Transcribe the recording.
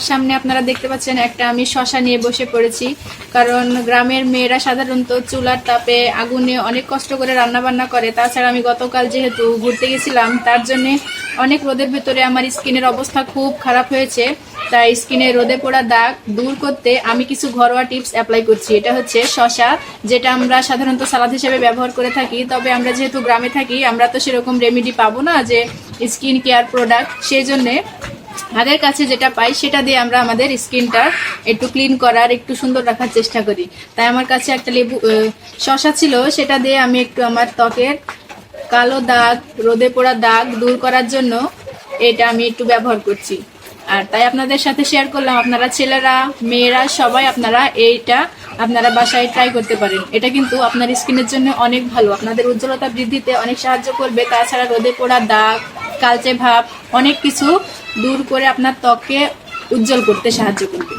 আমার সামনে আপনারা দেখতে পাচ্ছেন একটা আমি শশা নিয়ে বসে পড়েছি। কারণ গ্রামের মেয়েরা সাধারণত চুলার তাপে আগুনে অনেক কষ্ট করে রান্না বান্না করে। তাছাড়া আমি গতকাল যেহেতু ঘুরতে গেছিলাম, তার জন্য অনেক রোদের ভেতরে আমার স্কিনের অবস্থা খুব খারাপ হয়েছে। তাই স্কিনে রোদে পোড়া দাগ দূর করতে আমি কিছু ঘরোয়া টিপস অ্যাপ্লাই করছি। এটা হচ্ছে শশা, যেটা আমরা সাধারণত সালাদ হিসেবে ব্যবহার করে থাকি। তবে আমরা যেহেতু গ্রামে থাকি, আমরা তো সেরকম রেমেডি পাবো না যে স্কিন কেয়ার প্রোডাক্ট সেই জন্যে হাতের কাছে যেটা পাই সেটা দিয়ে আমরা আমাদের স্কিনটা একটু ক্লিন করার, একটু সুন্দর রাখার চেষ্টা করি। তাই আমার কাছে একটা লেবু শশা ছিল, সেটা দিয়ে আমি একটু আমার ত্বকের কালো দাগ, রোদে পোড়া দাগ দূর করার জন্য এটা আমি একটু ব্যবহার করছি। আর তাই আপনাদের সাথে শেয়ার করলাম, আপনারা ছেলেরা, মেয়েরা, সবাই আপনারা এইটা আপনারা বাসায় ট্রাই করতে পারেন। এটা কিন্তু আপনার স্কিনের জন্য অনেক ভালো, আপনাদের উজ্জ্বলতা বৃদ্ধিতে অনেক সাহায্য করবে। তাছাড়া রোদে পোড়া দাগ কালচে ভাব অনেক কিছু দূর করে আপনার ত্বককে উজ্জ্বল করতে সাহায্য করবে।